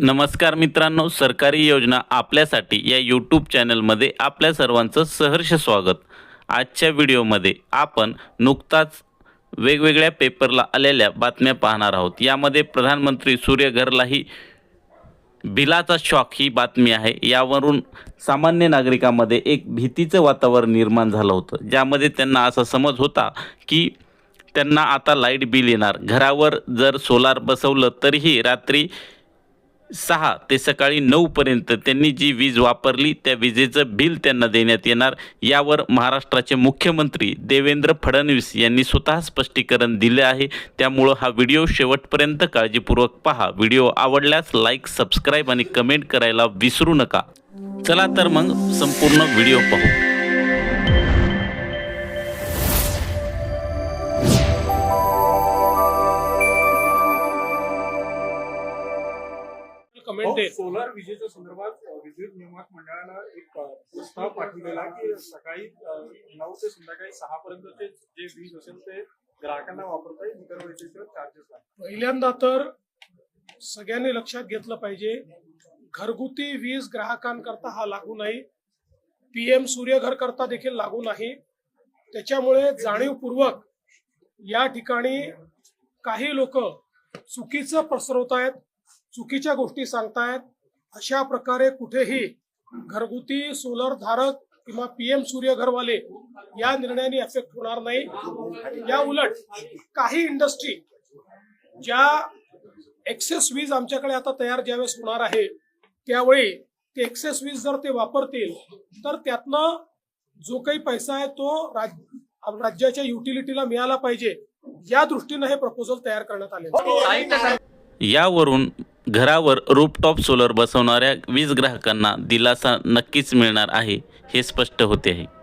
नमस्कार मित्रांनो सरकारी योजना आपल्यासाठी या यूट्यूब चॅनलमध्ये आपल्या सर्वांचं सहर्ष स्वागत. आजच्या व्हिडिओमध्ये आपण नुकताच वेगवेगळ्या पेपरला आलेल्या बातम्या पाहणार आहोत. यामध्ये प्रधानमंत्री सूर्यघरलाही बिलाचा शॉक ही बातमी आहे. यावरून सामान्य नागरिकांमध्ये एक भीतीचं वातावरण निर्माण झालं होतं. ज्यामध्ये त्यांना असा समज होता की त्यांना आता लाइट बिल येणार. घरावर जर सोलार बसवलं तरीही रात्री सहा ते सकाळी नऊपर्यंत त्यांनी जी वीज वापरली त्या विजेचं बिल त्यांना देण्यात येणार. यावर महाराष्ट्राचे मुख्यमंत्री देवेंद्र फडणवीस यांनी स्वतः स्पष्टीकरण दिले आहे. त्यामुळं हा व्हिडिओ शेवटपर्यंत काळजीपूर्वक पहा. व्हिडिओ आवडल्यास लाईक सबस्क्राईब आणि कमेंट करायला विसरू नका. चला तर मग संपूर्ण व्हिडिओ पाहू. कमेंट आहे सोलार विजेच्या संदर्भात विद्युत नियामक मंडळानं एक प्रस्ताव पाठवलेला की सकाळी नऊ ते संध्याकाळी सहा पर्यंतचे जे वीज असेल ते ग्राहकांना वापरता येईल इतर वेळेचे चार्जेस लागतात पहिल्यांदा तर सगळ्यांनी लक्षात घेतलं पाहिजे घरगुती वीज ग्राहकांकरता हा लागू नाही. पीएम सूर्यघर करता देखील लागू नाही. त्याच्यामुळे जाणीवपूर्वक या ठिकाणी काही लोक चुकीचं पसरवत आहेत चुकीच्या गोष्टी सांगतायत अशा प्रकारे कुठेही घरगुती सोलर धारक किंवा पीएम सूर्य घरवाले या निर्णयाने अफेक्ट होणार नाही. या उलट काही इंडस्ट्री ज्या एक्सेस वीज आमच्याकडे आता तयार ज्यावेळेस होणार आहे त्यावेळी ते एक्सेस वीज जर ते वापरतील तर त्यातनं जो काही पैसा आहे तो राज्याच्या युटिलिटीला मिळाला पाहिजे. या दृष्टीनं हे प्रपोजल तयार करण्यात आले यावरून घरावर रूपटॉप सोलर बसवणाऱ्या वीज ग्राहकांना दिलासा नक्कीच मिळणार आहे हे स्पष्ट होते आहे.